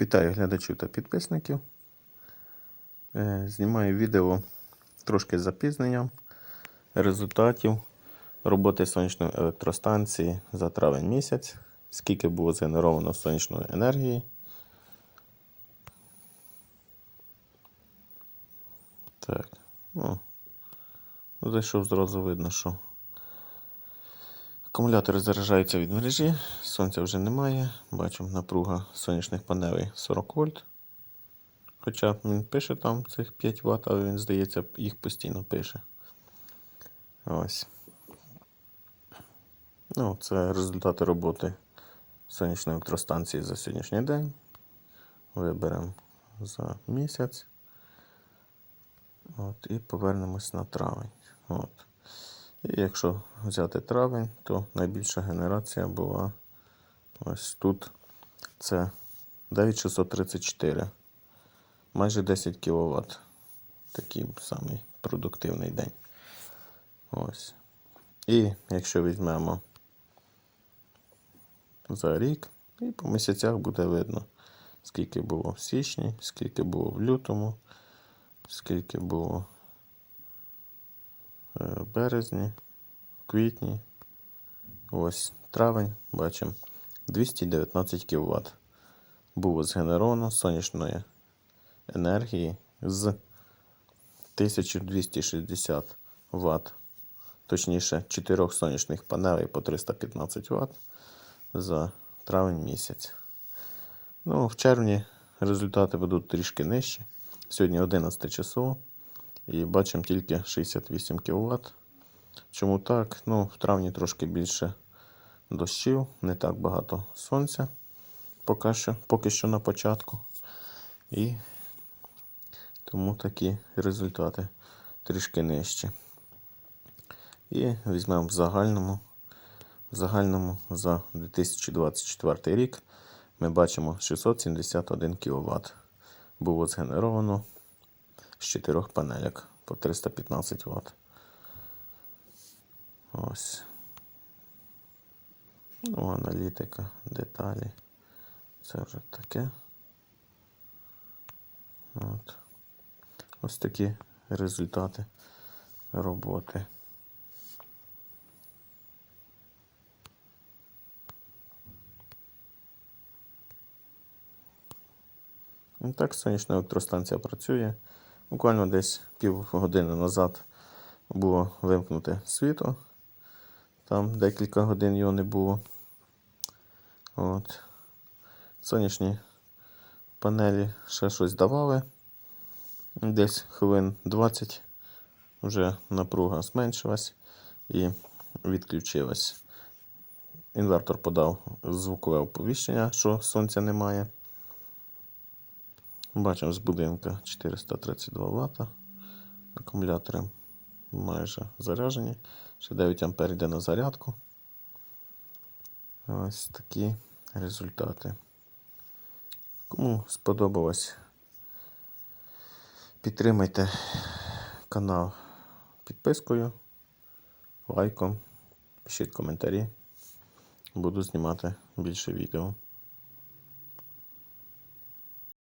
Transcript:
Вітаю глядачів та підписників. Е, Знімаю відео трошки з запізненням результатів роботи сонячної електростанції за травень місяць. Скільки було згенеровано сонячної енергії. Так, ну, зайшов зразу видно, що Акумулятори заряджаються від мережі, сонця вже немає. Бачимо напруга сонячних панелей 40 вольт. Хоча він пише там цих 5 Вт, але він, здається, їх постійно пише. Ось. Ну, це результати роботи сонячної електростанції за сьогоднішній день. Виберемо за місяць. От, і повернемось на травень. От. І якщо взяти травень, то найбільша генерація була ось тут. Це 9634. Майже 10 кВт. Такий самий продуктивний день. Ось. І якщо візьмемо за рік, і по місяцях буде видно, скільки було в січні, скільки було в лютому, скільки було березні, квітні. Ось травень, бачимо, 219 кВт. Було згенеровано сонячної енергії з 1260 Вт, точніше, 4 сонячних панелей по 315 Вт за травень місяць. Ну, в червні результати будуть трішки нижчі. Сьогодні 11 число. І бачимо тільки 68 кВт. Чому так? Ну, в травні трошки більше дощів, не так багато сонця поки що, поки що на початку. І тому такі результати трішки нижчі. І візьмемо в загальному. В загальному за 2024 рік ми бачимо 671 кВт. Було згенеровано з 4 панелек по 315 Вт. Ось. Ну, аналітика, деталі. Це вже таке. От. Ось такі результати роботи. І так сонячна електростанція працює. Буквально десь півгодини назад було вимкнуте світло. Там декілька годин його не було. От. Сонячні панелі ще щось давали. Десь хвилин 20 вже напруга зменшилась і відключилась. Інвертор подав звукове оповіщення, що сонця немає. Бачимо з будинка 432 Вт. Акумулятори майже заряджені. Ще 9 А йде на зарядку. Ось такі результати. Кому сподобалось, підтримайте канал підпискою, лайком, пишіть коментарі. Буду знімати більше відео.